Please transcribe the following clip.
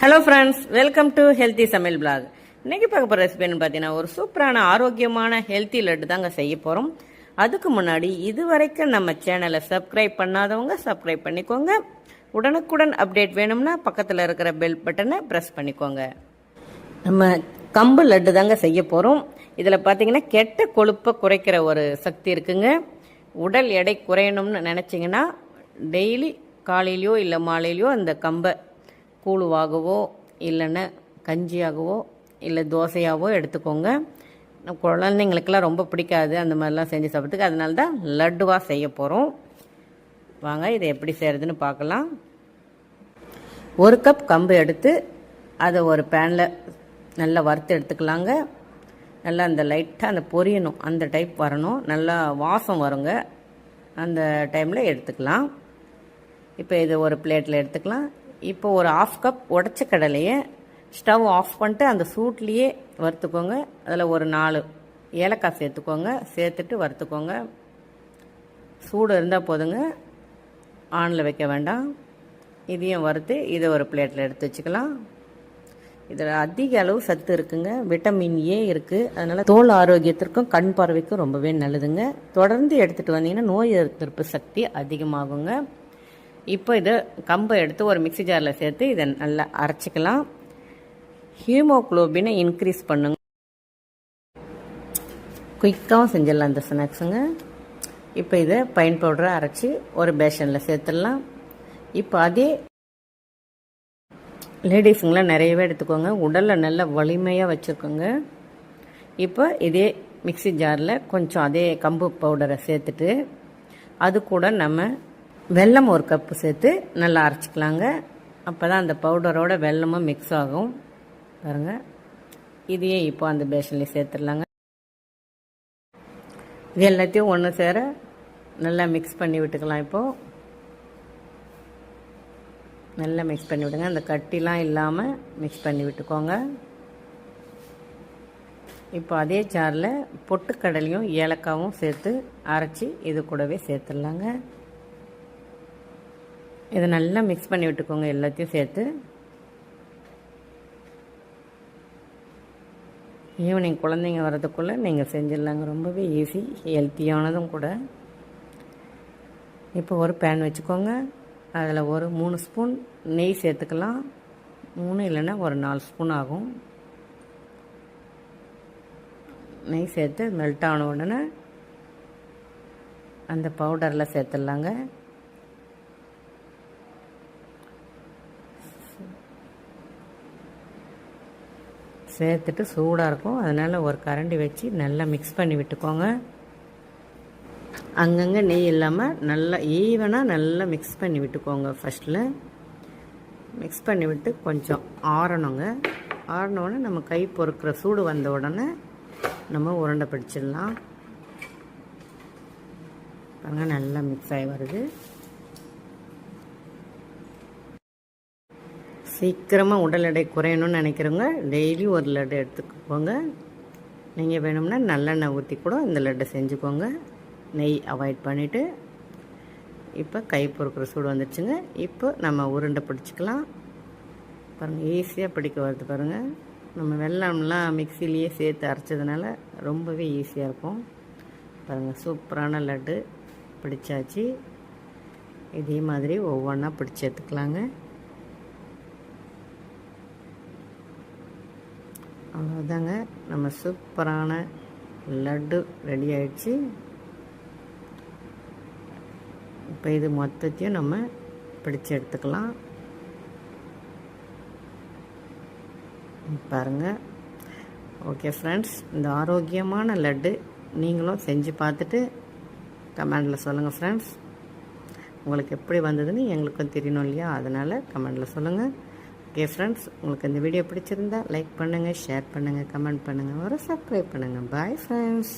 Hello friends welcome to healthy சமையல் blog இன்றைக்கி பார்க்க போகிற ரெசிபின்னு பார்த்தீங்கன்னா ஒரு சூப்பரான ஆரோக்கியமான ஹெல்த்தி லட்டு தாங்க செய்ய போகிறோம் அதுக்கு முன்னாடி இது வரைக்கும் நம்ம சேனலை சப்ஸ்கிரைப் பண்ணாதவங்க சப்ஸ்கிரைப் பண்ணிக்கோங்க. உடனுக்குடன் அப்டேட் வேணும்னா பக்கத்தில் இருக்கிற பெல் பட்டனை ப்ரெஸ் பண்ணிக்கோங்க. நம்ம கம்பு லட்டு தாங்க செய்ய போகிறோம் இதில் பார்த்தீங்கன்னா கெட்ட கொழுப்பை குறைக்கிற ஒரு சக்தி இருக்குங்க. உடல் எடை குறையணும்னு நினச்சிங்கன்னா டெய்லி காலையிலையோ இல்லை மாலையிலையோ அந்த கம்பை கூழுவாகவோ இல்லைன்னா கஞ்சியாகவோ இல்லை தோசையாகவோ எடுத்துக்கோங்க. குழந்தைங்களுக்கெல்லாம் ரொம்ப பிடிக்காது அந்த மாதிரிலாம் செஞ்சு சாப்பிட்றதுக்கு. அதனால தான் லட்டுவாக செய்ய போகிறோம் வாங்க இதை எப்படி செய்கிறதுன்னு பார்க்கலாம். ஒரு கப் கம்பு எடுத்து அதை ஒரு பேனில் நல்லா வறுத்து எடுத்துக்கலாங்க. நல்லா அந்த லைட்டாக அந்த பொரியணும். அந்த டைப் வரணும். நல்லா வாசம் வருங்க. அந்த டைமில் எடுத்துக்கலாம். இப்போ இது ஒரு பிளேட்டில் எடுத்துக்கலாம். இப்போ ஒரு ஆஃப் கப் உடச்ச கடலையை ஸ்டவ் ஆஃப் பண்ணிட்டு அந்த சூட்லேயே வறுத்துக்கோங்க. அதில் ஒரு நாலு ஏலக்காய் சேர்த்துக்கோங்க. சேர்த்துட்டு வறுத்துக்கோங்க. சூடு இருந்தால் போதுங்க. ஆனில் வைக்க வேண்டாம். இதையும் வறுத்து இதை ஒரு பிளேட்டில் எடுத்து வச்சுக்கலாம். இதில் அதிக அளவு சத்து இருக்குங்க. விட்டமின் ஏ இருக்குது அதனால் தோல் ஆரோக்கியத்திற்கும் கண் பார்வைக்கும் ரொம்பவே நல்லதுங்க. தொடர்ந்து எடுத்துகிட்டு வந்தீங்கன்னா நோய் எதிர்ப்பு சக்தி அதிகமாகுங்க. இப்போ இதை கம்பை எடுத்து ஒரு மிக்சி ஜாரில் சேர்த்து இதை நல்லா அரைச்சிக்கலாம். ஹீமோக்ளோபினை இன்க்ரீஸ் பண்ணுங்க. குயிக்காகவும் செஞ்சிடலாம் இந்த ஸ்நாக்ஸுங்க. இப்போ இதை பைன் பவுடரை அரைச்சி ஒரு பேஷனில் சேர்த்துடலாம். இப்போ அதே லேடிஸுங்களாம் நிறையவே எடுத்துக்கோங்க. உடலில் நல்ல வலிமையாக வச்சுருக்கோங்க இப்போ இதே மிக்சி ஜாரில் கொஞ்சம் அதே கம்பு பவுடரை சேர்த்துட்டு அது கூட நம்ம வெல்லம் ஒரு கப்பு சேர்த்து நல்லா அரைச்சிக்கலாங்க. அப்போ தான் அந்த பவுடரோட வெல்லமும் மிக்ஸ் ஆகும். பாருங்கள் இதையே இப்போ அந்த பேஷன்லேயே சேர்த்துடலாங்க. இது எல்லாத்தையும் ஒன்று சேர நல்லா மிக்ஸ் பண்ணி விட்டுக்கலாம் இப்போது நல்லா மிக்ஸ் பண்ணி விடுங்க. அந்த கட்டிலாம் இல்லாமல் மிக்ஸ் பண்ணி விட்டுக்கோங்க. இப்போ அதே சாரில் பொட்டுக்கடலையும் ஏலக்காவும் சேர்த்து அரைச்சி இது கூடவே சேர்த்துடலாங்க. இதை நல்லா மிக்ஸ் பண்ணி விட்டுக்கோங்க எல்லாத்தையும் சேர்த்து. ஈவினிங் குழந்தைங்க வரதுக்குள்ளே நீங்கள் செஞ்சிடலாங்க. ரொம்பவே ஈஸி ஹெல்த்தியானதும் கூட. இப்போ ஒரு பேன் வச்சுக்கோங்க. அதில் ஒரு மூணு ஸ்பூன் நெய் சேர்த்துக்கலாம். மூணு இல்லைன்னா ஒரு நாலு ஸ்பூன் ஆகும். நெய் சேர்த்து மெல்ட் ஆன உடனே அந்த பவுடரில் சேர்த்துடலாங்க. சேர்த்துட்டு சூடாக இருக்கும். அதனால் ஒரு கரண்டி வச்சு நல்லா மிக்ஸ் பண்ணி விட்டுக்கோங்க. அங்கங்கே நெய் இல்லாமல் நல்லா ஈவனாக நல்லா மிக்ஸ் பண்ணி விட்டுக்கோங்க ஃபஸ்ட்டில் மிக்ஸ் பண்ணி விட்டு கொஞ்சம் ஆறணுங்க. ஆறினோடனே நம்ம கை பொறுக்கிற சூடு வந்த உடனே நம்ம உருண்டை பிடிச்சிடலாம். பாருங்கள் நல்லா மிக்ஸ் ஆகி வருது. சீக்கிரமாக உடல் எடை குறையணும்னு நினைக்கிறவங்க டெய்லி ஒரு லட்டு எடுத்துக்கோங்க. நீங்கள் வேணும்னா நல்லெண்ணெய் ஊற்றி கூட இந்த லட்டை செஞ்சுக்கோங்க. நெய் அவாய்ட் பண்ணிவிட்டு இப்போ கை பொறுக்கிற சூடு வந்துடுச்சுங்க. இப்போ நம்ம உருண்டை பிடிச்சிக்கலாம். பாருங்கள் ஈஸியாக பிடிக்க வருது பாருங்கள் நம்ம வெள்ளம்லாம் மிக்சிலேயே சேர்த்து அரைச்சதுனால ரொம்பவே ஈஸியாக இருக்கும். பாருங்கள் சூப்பரான லட்டு பிடிச்சாச்சு. இதே மாதிரி ஒவ்வொன்றா பிடிச்சி எடுத்துக்கலாங்க. அவ்வளோதாங்க நம்ம சூப்பரான லட்டு ரெடி ஆயிடுச்சு. இப்போ இது மொத்தத்தையும் நம்ம பிடிச்சு எடுத்துக்கலாம். பாருங்கள் ஓகே ஃப்ரெண்ட்ஸ் இந்த ஆரோக்கியமான லட்டு நீங்களும் செஞ்சு பார்த்துட்டு கமெண்டில் சொல்லுங்கள் ஃப்ரெண்ட்ஸ் உங்களுக்கு எப்படி வந்ததுன்னு எங்களுக்கும் தெரியணும் இல்லையா? அதனால் கமெண்டில் சொல்லுங்கள் ஓகே ஃப்ரெண்ட்ஸ் உங்களுக்கு இந்த வீடியோ பிடிச்சிருந்தா லைக் பண்ணுங்கள் ஷேர் பண்ணுங்கள் கமெண்ட் பண்ணுங்கள் ஒரு சப்ஸ்கிரைப் பண்ணுங்கள் பாய் ஃப்ரெண்ட்ஸ்